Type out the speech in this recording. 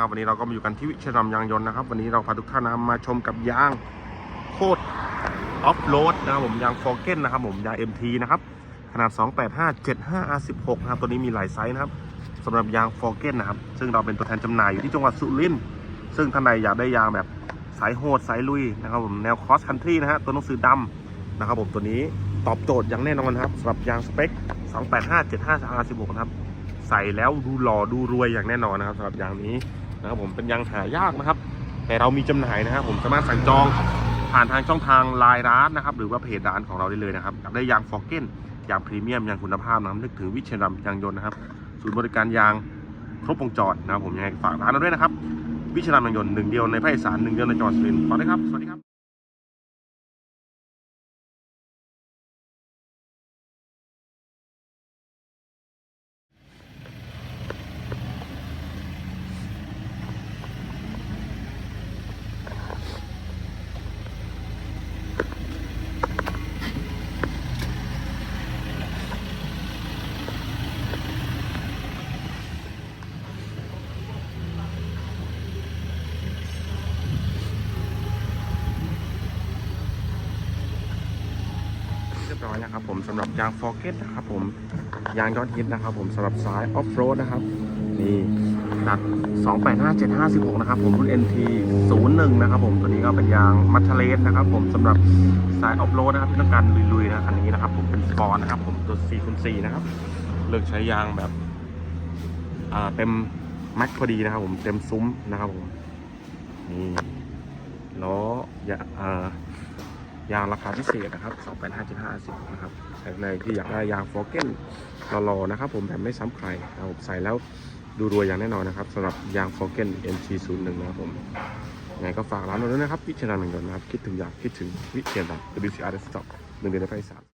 ครับวันนี้เราก็มาอยู่กันที่วิชรำยางยนต์นะครับ วันนี้เราพาทุกท่านนะมาชมกับยางโคตรออฟโรดนะครับผมยางฟอร์เก้นนะครับผมยาง MT นะครับขนาด 285 75 R16 นะครับตัวนี้มีหลายไซส์นะครับสำหรับยางฟอร์เก้นนะครับ ซึ่งเราเป็นตัวแทนจำหน่ายอยู่ที่จังหวัดสุรินทร์ซึ่งท่านใดอยากได้ยางแบบสายโหดสายลุยนะครับผมแนวคอสคันทรีนะฮะตัวหนังสือดำนะครับผมตัวนี้ตอบโจทย์อย่างแน่นอนครับสำหรับยางสเปค 285 75 R16 นะครับใส่แล้วดูหล่อดูรวยอย่างแน่นอนนะครับสำหรับยางนี้ นะครับผมเป็นยางหายากนะครับ แต่เรามีจำหน่ายนะครับ ผมสามารถสั่งจองผ่านทางช่องทางไลน์ร้านนะครับ หรือว่าเพจร้านของเราได้เลยนะครับอยากได้ยางฟอกเก้นยางพรีเมียมยางคุณภาพนะครับนึกถึงวิเชียรรัมยางยนต์นะครับศูนย์บริการยางครบวงจรนะครับผมยังไงฝากร้านเราด้วยนะครับ วิเชียรรัมยางยนต์หนึ่งเดียวในภาคอีสานหนึ่งเดียวในจังหวัดสุรินทร์ฝากด้วยครับสวัสดีครับ บร้อยนะครับ ผมสำหรับยางฟอร์เกตนะครับ ผมยางยอดฮิตนะครับ ผมสำหรับสายออฟโรดนะครับนี่ขนาด285 756 นะครับ ผมรุ่น NT 01 นะครับ ผมตัวนี้ก็เป็นยางมัทเทเลสนะครับ ผมสำหรับสายออฟโรดนะครับที่ต้องการลุยๆนะคันนี้นะครับ ผมเป็นฟอนนะครับ ผมตัว4คูณ4นะครับเลือกใช้ยางแบบอ่าเต็มแม็กพอดีนะครับ ผมเต็มซุ้มนะครับผมนี่ล้อยาอ่า ยางราคาพิเศษนะครับ 285.50นะครับใครที่อยากได้ยางฟอร์เก้นรอๆนะครับ ผมแบบไม่ซ้ำใครนะครับผมใส่แล้วดูรวยอย่างแน่นอนนะครับสำหรับยางฟอร์เกน MT01 นะครับผมยังไงก็ฝากร้านเราด้วยนะครับ วิเชียรนันท์ยนต์นะครับ คิดถึงอยากคิดถึงวิเชียรนันท์ WCR Desktop หนึ่งเดือนในภาคอีสาน